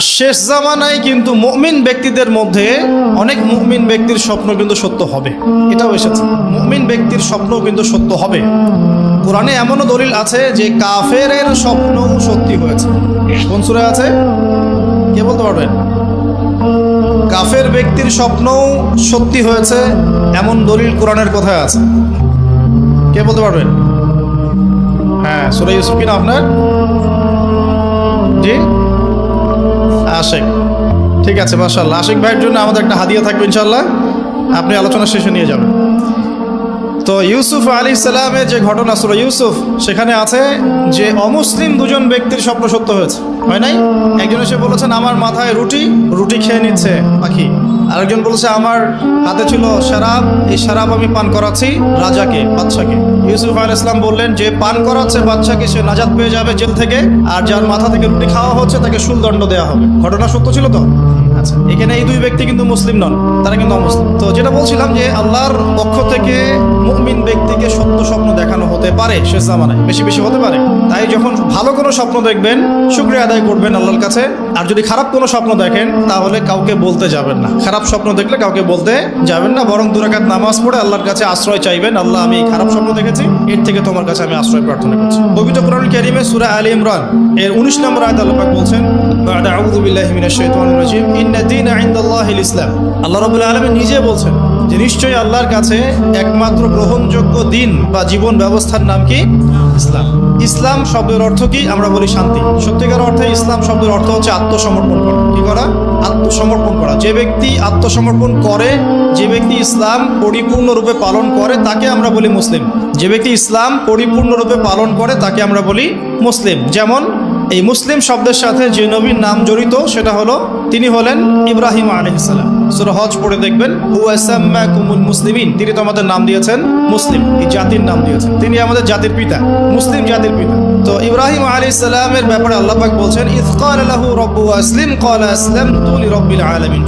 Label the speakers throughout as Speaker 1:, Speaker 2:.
Speaker 1: শেষ জামানায় কিন্তু মুমিন ব্যক্তিদের মধ্যে অনেক মুমিন ব্যক্তির স্বপ্ন কিন্তু সত্য হবে। এটাও এসেছে। মুমিন ব্যক্তির স্বপ্ন কিন্তু সত্য হবে। কোরআনে এমনও দলিল আছে যে কাফের স্বপ্ন সত্যি হয়েছে। কোন সুরে আছে? কে বলতে পারবেন? কাফের ব্যক্তির স্বপ্নও সত্যি হয়েছে এমন দলিল কোরআনের কোথায় আছে। কে বলতে পারবেন? হ্যাঁ সুরে ইউসুফ কিনা আপনার? জি? আশেক। ঠিক আছে মাসাল্লাহ আশেক ভাইয়ের জন্য আমাদের একটা হাদিয়া থাকবে ইনশাল্লাহ আপনি আলোচনা শেষে নিয়ে যাবেন। তো ইউসুফ আলী সালামের যে ঘটনা ছিল ইউসুফ, সেখানে আছে যে অমুসলিম দুজন ব্যক্তির স্বপ্ন সত্য হয়েছে। হয় নাই? একজন এসে বলেছেন, আমার মাথায় রুটি রুটি খেয়ে নিচ্ছে পাখি। আরেকজন বলছে, আমার হাতে ছিল শরাব, এই শরাব আমি পান করাচ্ছি রাজাকে বাচ্চাকে ইউসুফ আল ইসলাম বললেন, যে পান করাচ্ছে বাচ্চাকে সে নাজাদ পেয়ে যাবে জেল থেকে, আর যার মাথা থেকে রুটি খাওয়া হচ্ছে, তাকে সুলদণ্ড দেওয়া হবে। ঘটনা সত্য ছিল তো? আচ্ছা এখানে এই দুই ব্যক্তি কিন্তু মুসলিম নন, তারা কিন্তু অমুসলিম। তো যেটা বলছিলাম যে আল্লাহর পক্ষ থেকে মুমিন ব্যক্তিকে সত্য স্বপ্ন দেখানো হতে পারে শেষ জামানায়, বেশি বেশি হতে পারে। তাই যখন ভালো কোনো স্বপ্ন দেখবেন, শুক্রিয়া আদায় করবেন আল্লাহর কাছে, আর যদি খারাপ কোনো স্বপ্ন দেখেন, তাহলে কাউকে বলতে যাবেন না। খারাপ স্বপ্ন দেখলে কাউকে বলতে যাবেন না, বরং দুরাকাত নামাজ পড়ে আল্লাহর কাছে আশ্রয় চাইবেন, আল্লাহ, আমি খারাপ স্বপ্ন দেখেছি, এর থেকে তোমার কাছে আমি আশ্রয় প্রার্থনা করছি। পবিত্র কোরআন কারিমে সূরা আলী ইমরান, এর 19 নম্বর আয়াত আল্লাহ বলছেন নিজে বলছেন যে নিশ্চয়ই আল্লাহর কাছে একমাত্র গ্রহণযোগ্য দিন বা জীবন ব্যবস্থার নাম কি? ইসলাম। ইসলাম শব্দের অর্থ কি? আমরা বলি শান্তি। সত্যিকার অর্থে ইসলাম শব্দের অর্থ হচ্ছে আত্মসমর্পণ করা। কি করা? আত্মসমর্পণ করা। যে ব্যক্তি আত্মসমর্পণ করে, যে ব্যক্তি ইসলাম পরিপূর্ণরূপে পালন করে, তাকে আমরা বলি মুসলিম। যে ব্যক্তি ইসলাম পরিপূর্ণরূপে পালন করে, তাকে আমরা বলি মুসলিম। যেমন এই মুসলিম শব্দের সাথে যে নবীর নাম জড়িত, সেটা হলো তিনি হলেন ইব্রাহিম আলহিসাল্লাম সুরা হজ পড়ে দেখবেন মুসলিমিন তিনি তো আমাদের নাম দিয়েছেন মুসলিম, এই জাতির নাম দিয়েছেন। তিনি আমাদের জাতির পিতা, মুসলিম জাতির পিতা। তো ইব্রাহিম আলী ইসলামের ব্যাপারে আল্লাহ পাক বলছেন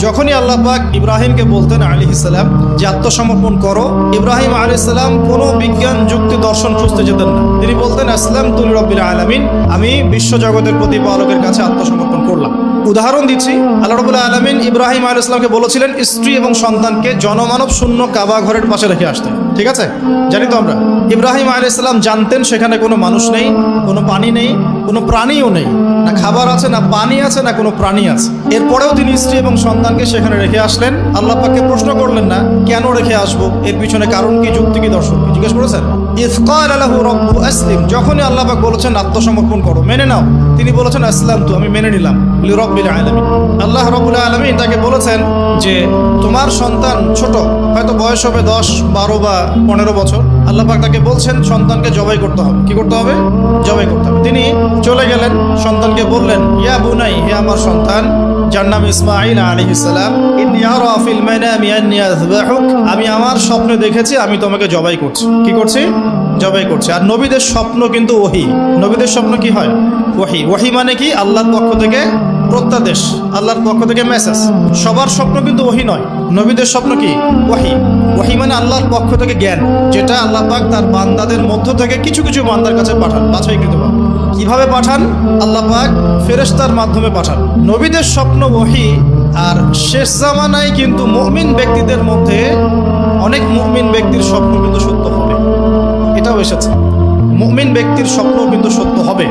Speaker 1: যখনই আল্লাহ পাক ইব্রাহিমকে বলতেন আলী ইসলাম যে আত্মসমর্পণ করো ইব্রাহিম আলী ইসলাম কোনো বিজ্ঞান যুক্তি দর্শন খুঁজতে যেতেন না। তিনি বলতেন আসলাম তুলি রব্বিল আলামিন আমি বিশ্ব জগতের প্রতিপালকের কাছে আত্মসমর্পণ করলাম। উদাহরণ দিচ্ছি, আল্লাহ রবুল্লাহ আলমিন ইব্রাহিম আল ইসলামকে বলেছিলেন, স্ত্রী এবং সন্তানকে জনমানব শূন্য কাবা ঘরের পাশে রেখে আসতে। ঠিক আছে? জানি তো আমরা। ইব্রাহিম আল ইসলাম জানতেন সেখানে কোনো মানুষ নেই, কোনো পানি নেই, কোনো প্রাণীও নেই। না খাবার আছে, না পানি আছে, না কোনো প্রাণী আছে। এরপরেও তিনি স্ত্রী এবং সন্তানকে সেখানে রেখে আসলেন। আল্লাহ পাককে প্রশ্ন করলেন না, কেন রেখে আসব? এর পিছনে কারণ কি, যুক্তি কি, দর্শন জিজ্ঞেস করেছেন? ইফকার আলাহু রব্বু আসলিম। যখনই আল্লাহ বলেছেন, আত্মসমর্পণ করো। মেনে নাও। তিনি বলেছেন আসলাম তো আমি মেনে নিলাম। রব্বিল আলমিন। আল্লাহ রবুল আলমিন তাকে বলেছেন যে, তোমার সন্তান ছোট, হয়তো বয়স হবে দশ, বারো বা পনেরো বছর। আল্লাহবাক তাকে বলছেন, সন্তানকে জবাই করতে হবে। কি করতে হবে? জবাই করতে হবে। তিনি চলে গেলেন, সন্তানকে বললেন, ইয়া বুনাই, হে আমার সন্তান, যার নাম ইসমাইল আলী ইসলাম আমি আমার স্বপ্নে দেখেছি, আমি তোমাকে জবাই করছি। কি করছি? জবাই করছে। আর নবীদের স্বপ্ন কিন্তু ওহি। নবীদের স্বপ্ন কি হয়? ওহি। ওহি মানে কি? আল্লাহর পক্ষ থেকে প্রত্যাদেশ, আল্লাহর পক্ষ থেকে মেসেজ সবার স্বপ্ন কিন্তু ওহি নয়। নবীদের স্বপ্ন কি? ওহি। ওহি মানে আল্লাহর পক্ষ থেকে জ্ঞান, যেটা আল্লাহ পাক তার বান্দাদের মধ্য থেকে কিছু কিছু বান্দার কাছে পাঠান। বাছাইকৃত। কীভাবে পাঠান? আল্লাহ পাক ফেরেস্তার মাধ্যমে পাঠান। নবীদের স্বপ্ন ওহি, আর শেষ জামানায় কিন্তু মুমিন ব্যক্তিদের মধ্যে অনেক মুমিন ব্যক্তির স্বপ্ন কিন্তু এসেছে মুমিন ব্যক্তির স্বপ্ন কিন্তু সত্য হবে।